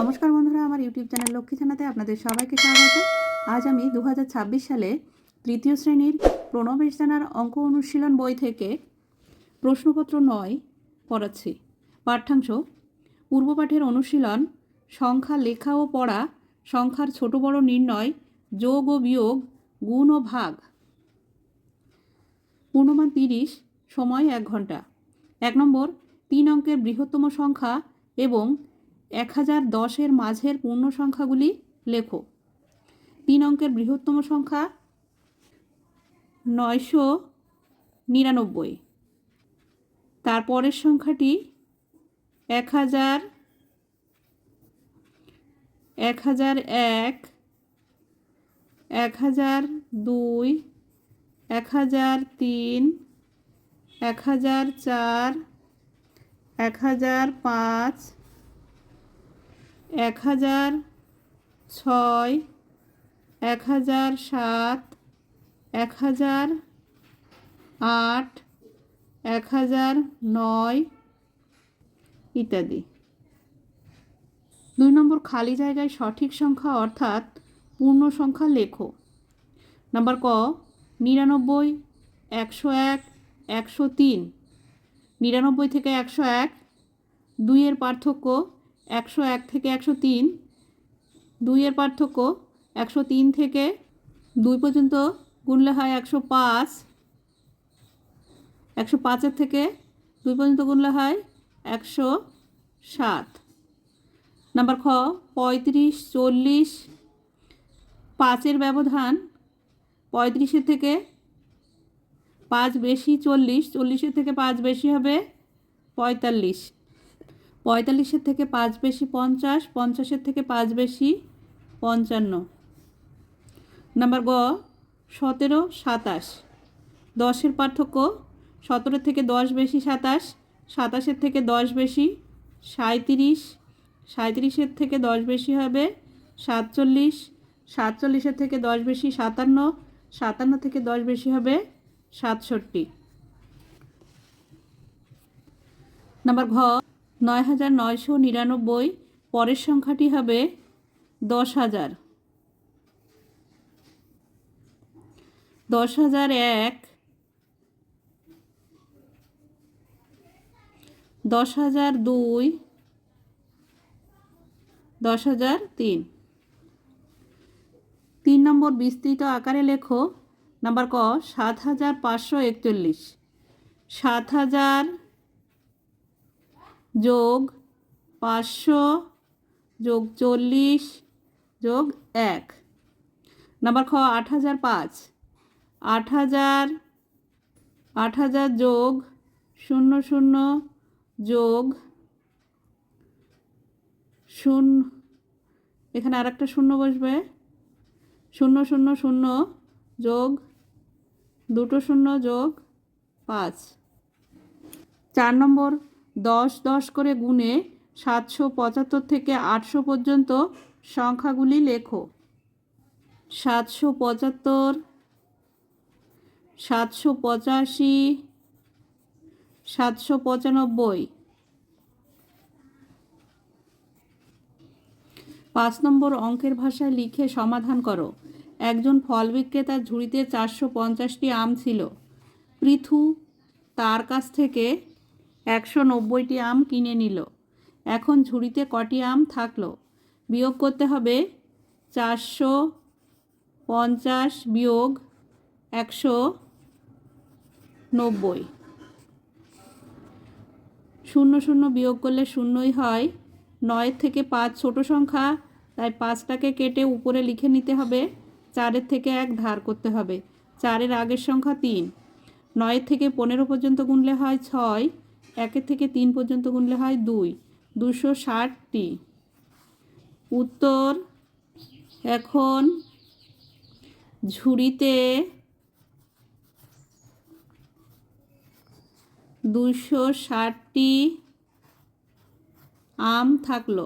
নমস্কার বন্ধুরা, আমার ইউটিউব চ্যানেল লক্ষ্মী থানাতে আপনাদের সবাইকে স্বাগত। আজ আমি দু হাজার ছাব্বিশ সালে তৃতীয় শ্রেণির প্রণবেশ জানার অঙ্ক অনুশীলন বই থেকে প্রশ্নপত্র নয় পড়াচ্ছি। পাঠ্যাংশ, পূর্বপাঠের অনুশীলন, সংখ্যা লেখা ও পড়া, সংখ্যার ছোট বড় নির্ণয়, যোগ ও বিয়োগ, গুণ ও ভাগ। পূর্ণমান তিরিশ, সময় এক ঘণ্টা। এক নম্বর, তিন অঙ্কের বৃহত্তম সংখ্যা এবং এক হাজার দশের মাঝের পূর্ণ সংখ্যাগুলি লেখো। তিন অঙ্কের বৃহত্তম সংখ্যা নয়শো নিরানব্বই। তারপরের সংখ্যাটি এক হাজার এক হাজার এক এক হাজার দুই, এক হাজার তিন, এক হাজার চার, এক হাজার পাঁচ এক হাজার ছয়, এক হাজার সাত, এক হাজার আট, এক হাজার নয় ইত্যাদি। দুই নম্বর, খালি জায়গায় সঠিক সংখ্যা অর্থাৎ পূর্ণ সংখ্যা লেখো। নাম্বার ক, নিরানব্বই, একশো এক, একশো তিন। নিরানব্বই থেকে একশো এক, দুইয়ের পার্থক্য একশো এক থেকে একশো তিন। দুইয়ের পার্থক্য একশো তিন থেকে দুই পর্যন্ত গুনলে হয় একশো পাঁচ। একশো পাঁচের থেকে দুই পর্যন্ত গুনলে হয় একশো সাত নাম্বার খ, পঁয়ত্রিশ, চল্লিশ। পাঁচের ব্যবধান পঁয়ত্রিশের থেকে পাঁচ বেশি চল্লিশ, চল্লিশের থেকে পাঁচ বেশি হবে পঁয়তাল্লিশ। পঁয়তাল্লিশের থেকে পাঁচ বেশি পঞ্চাশ, পঞ্চাশের থেকে পাঁচ বেশি পঞ্চান্ন। নাম্বার গ, সতেরো, সাতাশ। দশের পার্থক্য, সতেরো থেকে দশ বেশি সাতাশ, সাতাশের থেকে দশ বেশি সাঁত্রিশ সাঁত্রিশের থেকে দশ বেশি হবে সাতচল্লিশ, সাতচল্লিশের থেকে দশ বেশি সাতান্ন সাতান্ন থেকে দশ বেশি হবে সাতষট্টি। নাম্বার ঘ নয় হাজার নয়শো নিরানব্বই, পরের সংখ্যাটি হবে দশ হাজার। দশ হাজার এক, দশ হাজার দুই, দশ হাজার তিন। তিন নম্বর বিস্তৃত আকারে লেখো, নাম্বার ক, সাত হাজার পাঁচশো একচল্লিশ। সাত হাজার যোগ পাঁচশো, যোগ চল্লিশ, যোগ এক। নাম্বার খ, আট হাজার পাঁচ। আট হাজার আট হাজার যোগ শূন্য শূন্য, যোগ শূন্য। এখানে আর একটা শূন্য বসবে। শূন্য শূন্য শূন্য, যোগ দুটো শূন্য, যোগ পাঁচ। চার নম্বর দশ দশ করে গুণে সাতশো পঁচাত্তর থেকে আটশো পর্যন্ত সংখ্যাগুলি লেখো। সাতশো পঁচাত্তর, সাতশো পঁচাশি, সাতশো পঁচানব্বই। পাঁচ নম্বর অঙ্কের ভাষায় লিখে সমাধান করো। একজন ফল বিক্রেতার ঝুড়িতে চারশো পঞ্চাশটি আম ছিল। পৃথু তার কাছ থেকে একশো নব্বইটি আম কিনে নিল। এখন ঝুড়িতে কটি আম থাকল। বিয়োগ করতে হবে চারশো পঞ্চাশ বিয়োগ একশো নব্বই। শূন্য শূন্য বিয়োগ করলে শূন্যই হয়। নয়ের থেকে পাঁচ ছোট সংখ্যা, তাই পাঁচটাকে কেটে উপরে লিখে নিতে হবে। চারের থেকে এক ধার করতে হবে। চারের আগের সংখ্যা তিন। নয়ের থেকে পনেরো পর্যন্ত গুনলে হয় ছয়। একের থেকে তিন পর্যন্ত গুনলে হয় দুই। দুশো ষাটটি। উত্তর, এখন ঝুড়িতে দুশো ষাটটি আম থাকল।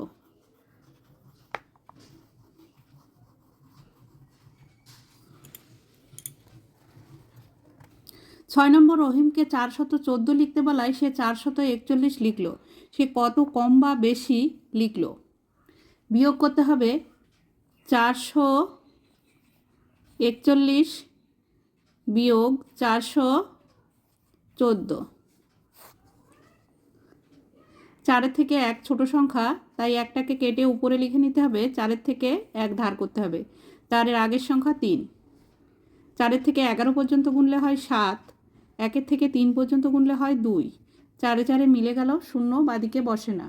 ছয় নম্বর রহিমকে চারশত চোদ্দ লিখতে বলায় সে চারশত একচল্লিশ লিখল। সে কত কম বা বেশি লিখল? বিয়োগ করতে হবে চারশো একচল্লিশ বিয়োগ চারশো চোদ্দ। চারের থেকে এক ছোট সংখ্যা, তাই একটাকে কেটে উপরে লিখে নিতে হবে, চারের থেকে এক ধার করতে হবে। চারের আগের সংখ্যা তিন। চারের থেকে এগারো পর্যন্ত গুনলে হয় সাত। একের থেকে তিন পর্যন্ত গুনলে হয় দুই। চারে চারে মিলে গেল, শূন্য বাদিকে বসে না।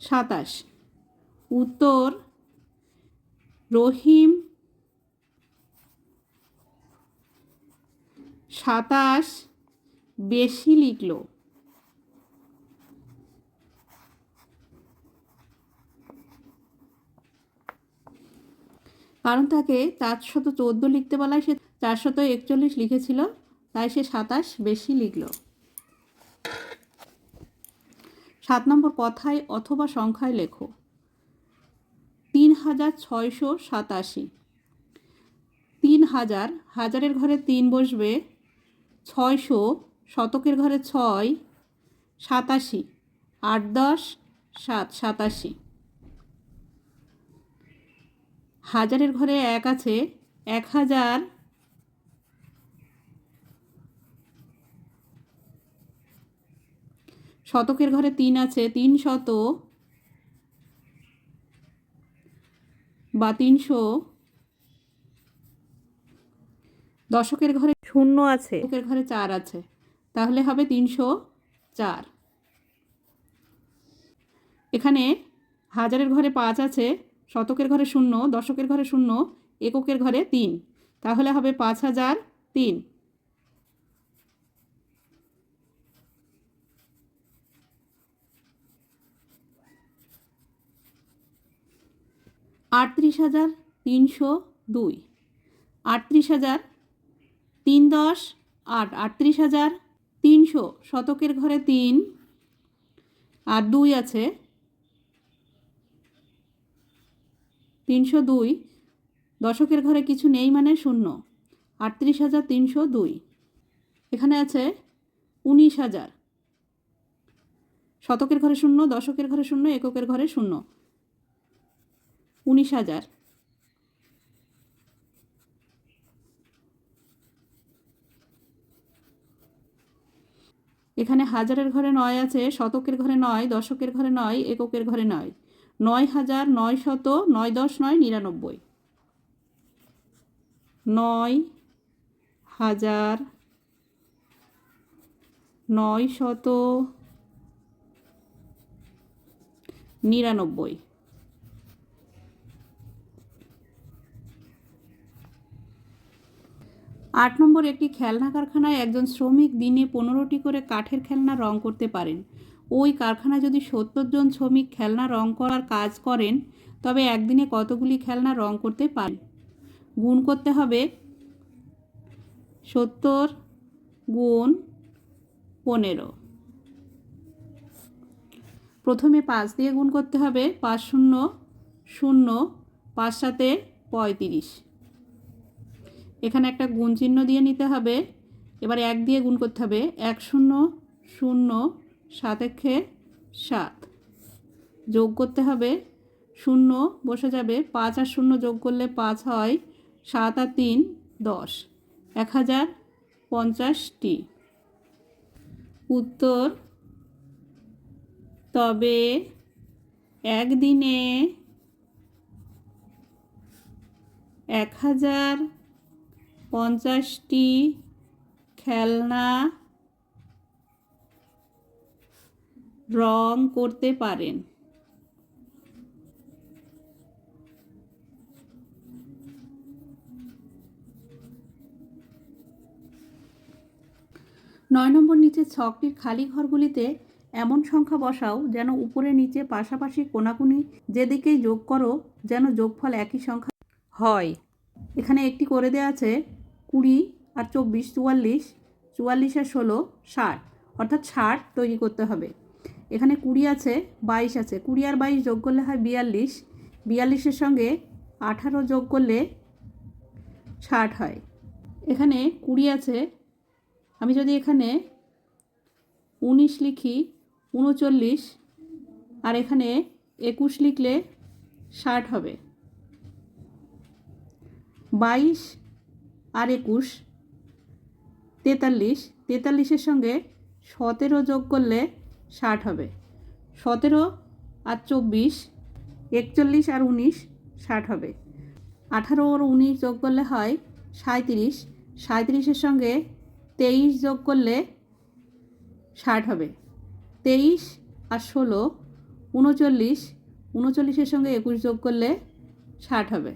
সাতাশ। উত্তর, রহিম সাতাশ বেশি লিখলো। কারণ তাকে চারশত চোদ্দ লিখতে বলায় সে চারশত একচল্লিশ লিখেছিল। তাই সে সাতাশ বেশি লিখল। সাত নম্বর কথায় অথবা সংখ্যায় লেখো। তিন হাজার ছয়শো সাতাশি। তিন হাজার, হাজারের ঘরে তিন বসবে, ছয়শো, শতকের ঘরে ছয়, সাতাশি, আট দশ, সাত সাতাশি। হাজারের ঘরে এক আছে, এক হাজার শতকের ঘরে তিন আছে তিন শত বা তিনশো দশকের ঘরে শূন্য আছে। শতকের ঘরে চার আছে। তাহলে হবে তিনশো চার। এখানে হাজারের ঘরে পাঁচ আছে শতকের ঘরে শূন্য দশকের ঘরে শূন্য এককের ঘরে তিন। তাহলে হবে পাঁচ হাজার তিন। আটত্রিশ হাজার তিনশো দুই। আটত্রিশ হাজার তিন দশ আট আটত্রিশ হাজার তিনশো। শতকের ঘরে তিন আর দুই আছে তিনশো দুই। দশকের ঘরে কিছু নেই মানে শূন্য। আটত্রিশ হাজার তিনশো দুই। এখানে আছে উনিশ হাজার। শতকের ঘরে শূন্য, দশকের ঘরে শূন্য, এককের ঘরে শূন্য। উনিশ হাজার। এখানে হাজারের ঘরে নয় আছে, শতকের ঘরে নয়, দশকের ঘরে নয়, এককের ঘরে নয়। নয় হাজার নয় শত, নয় দশ নয় নিরানব্বই। নয় হাজার নয় শত নিরানব্বই। আট নম্বর একটি খেলনা কারখানায় একজন শ্রমিক দিনে পনেরোটি করে কাঠের খেলনা রং করতে পারেন। ওই কারখানায় যদি সত্তর জন শ্রমিক খেলনা রং করার কাজ করেন, তবে একদিনে কতগুলি খেলনা রং করতে পারেন গুণ করতে হবে সত্তর গুণ পনেরো। প্রথমে পাঁচ দিয়ে গুণ করতে হবে, পাঁচ শূন্য শূন্য, পাঁচ সাথে পঁয়ত্রিশ। এখানে একটা গুণ চিহ্ন দিয়ে নিতে হবে। এবার এক দিয়ে গুণ করতে হবে। এক শূন্য শূন্য, সাত সাতেক্ষে সাত। যোগ করতে হবে। শূন্য বসে যাবে। পাঁচ আর শূন্য যোগ করলে পাঁচ হয় সাত আর তিন, দশ। এক হাজার পঞ্চাশটি। উত্তর। তবে একদিনে এক হাজার পঞ্চাশটি খেলনা রং করতে পারেন। নয় নম্বর নিচে ছকটির খালি ঘরগুলিতে এমন সংখ্যা বসাও যেন উপরে নিচে পাশাপাশি কোনাকুনি যেদিকেই যোগ করো যেন যোগফল একই সংখ্যা হয়। এখানে একটি করে দেওয়া আছে কুড়ি আর চব্বিশ, চুয়াল্লিশ চুয়াল্লিশ আর ষোলো, ষাট। অর্থাৎ ষাট তৈরি করতে হবে। এখানে কুড়ি আছে, বাইশ আছে। কুড়ি আর বাইশ যোগ করলে হয় বিয়াল্লিশ। বিয়াল্লিশের সঙ্গে আঠারো যোগ করলে ষাট হয়। এখানে কুড়ি আছে। আমি যদি এখানে উনিশ লিখি, উনচল্লিশ, আর এখানে একুশ লিখলে ষাট হবে। বাইশ আর একুশ। তেতাল্লিশ। তেতাল্লিশের সঙ্গে সতেরো যোগ করলে ষাট হবে। সতেরো আর চব্বিশ, একচল্লিশ আর উনিশ, ষাট হবে। আঠারো আর উনিশ যোগ করলে হয় সাঁত্রিশ সাঁত্রিশের সঙ্গে তেইশ যোগ করলে ষাট হবে। তেইশ আর ষোলো, উনচল্লিশ। উনচল্লিশের সঙ্গে একুশ যোগ করলে ষাট হবে।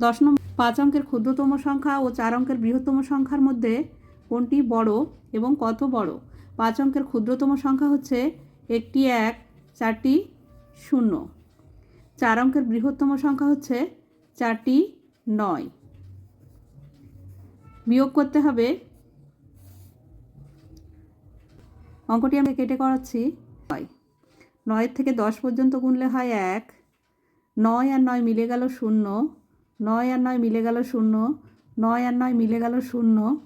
দশ নম্বর পাঁচ অঙ্কের ক্ষুদ্রতম সংখ্যা ও চার অঙ্কের বৃহত্তম সংখ্যার মধ্যে কোনটি বড় এবং কত বড়? পাঁচ অঙ্কের ক্ষুদ্রতম সংখ্যা হচ্ছে একটি এক, চারটি শূন্য। চার অঙ্কের বৃহত্তম সংখ্যা হচ্ছে চারটি নয়। বিয়োগ করতে হবে। অঙ্কটি আমি কেটে করাচ্ছি। নয়। নয়ের থেকে দশ পর্যন্ত গুনলে হয় এক। নয় আর নয় মিলে গেল শূন্য। নয় আর নয় মিলে গেল শূন্য। নয় আর নয় মিলে গেল শূন্য।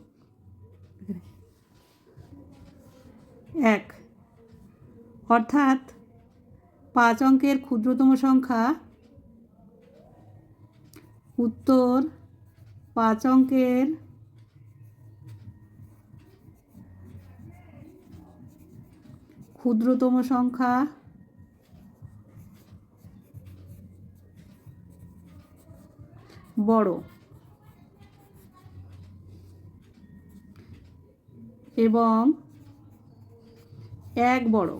এক। অর্থাৎ পাঁচ অঙ্কের ক্ষুদ্রতম সংখ্যা উত্তর পাঁচ অঙ্কের ক্ষুদ্রতম সংখ্যা বড়। এবং এক বড়।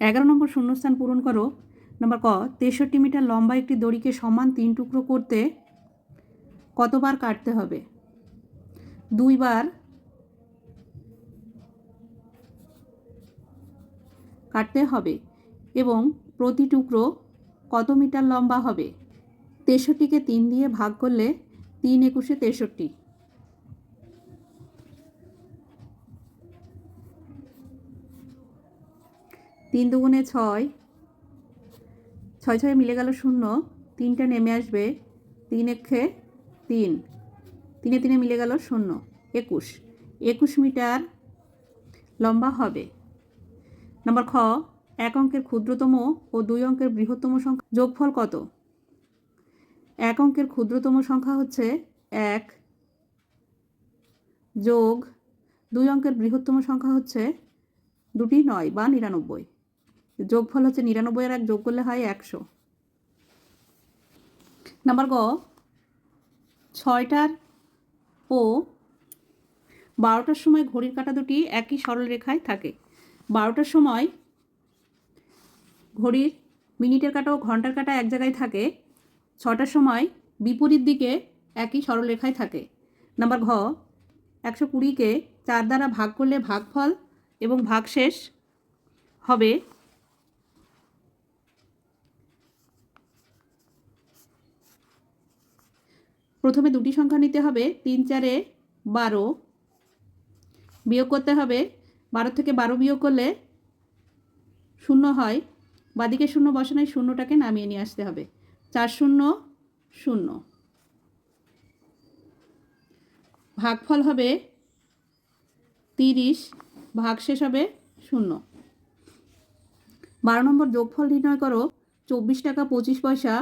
এগারো নম্বর শূন্যস্থান পূরণ করো। নম্বর ক, তেষট্টি মিটার লম্বা একটি দড়িকে সমান তিন টুকরো করতে কতবার কাটতে হবে? দুইবার কাটতে হবে এবং প্রতি টুকরো কত মিটার লম্বা হবে। তেষট্টিকে তিন দিয়ে ভাগ করলে তিন একুশে তেষট্টি। তিন দুগুণে ছয়। ছয় ছয় মিলে গেল শূন্য। তিনটা নেমে আসবে তিন একে তিন। তিনে তিনে মিলে গেল শূন্য, একুশ। একুশ মিটার লম্বা হবে। নম্বর খ এক অঙ্কের ক্ষুদ্রতম ও দুই অঙ্কের বৃহত্তম সংখ্যা যোগফল কত? এক অঙ্কের ক্ষুদ্রতম সংখ্যা হচ্ছে এক যোগ দুই অঙ্কের বৃহত্তম সংখ্যা হচ্ছে দুটি নয় বা নিরানব্বই। যোগফল হচ্ছে নিরানব্বই আর এক যোগ করলে হয় একশো। নাম্বার গ, ছয়টার ও বারোটার সময় ঘড়ির কাঁটা দুটি একই সরল রেখায় থাকে। বারোটার সময় ঘড়ির মিনিটের কাঁটা ও ঘণ্টার কাটা এক জায়গায় থাকে, ছটার সময় বিপরীত দিকে একই সরলরেখায় থাকে। নাম্বার ঘ, একশো কুড়িকে চার দ্বারা ভাগ করলে ভাগফল এবং ভাগশেষ হবে প্রথমে দুটি সংখ্যা নিতে হবে, তিন চারে বারো বিয়োগ করতে হবে, বারো থেকে বারো বিয়োগ করলে শূন্য হয়। বাদিকে শূন্য বসানোয় শূন্যটাকে নামিয়ে নিয়ে আসতে হবে। চার শূন্য শূন্য। ভাগফল হবে তিরিশ ভাগ শেষ হবে শূন্য। বারো নম্বর যোগফল নির্ণয় করো, চব্বিশ টাকা পঁচিশ পয়সা,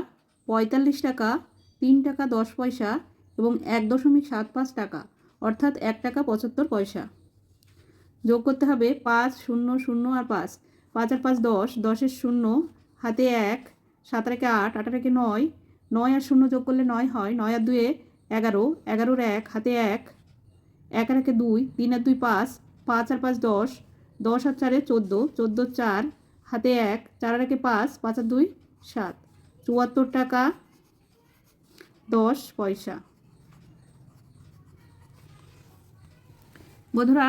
পঁয়তাল্লিশ টাকা, তিন টাকা দশ পয়সা এবং এক দশমিক সাত পাঁচ টাকা, অর্থাৎ এক টাকা পঁচাত্তর পয়সা। যোগ করতে হবে পাঁচ, শূন্য শূন্য আর পাঁচ। পাঁচ আর পাঁচ দশ, দশের শূন্য, হাতে এক, সাত রেখে আট আট রেখে নয় নয় আর শূন্য যোগ করলে নয় হয়, নয় আর দুয়ে এগারো, এগারোর এক, হাতে এক এক আর একে দুই, তিন আর দুই পাঁচ পাঁচ আর পাঁচ দশ দশ আর চারে চোদ্দ চোদ্দ চার, হাতে এক, চার আর একে পাঁচ পাঁচ আর দুই, সাত। চুয়াত্তর টাকা, দশ পয়সা। বন্ধুরা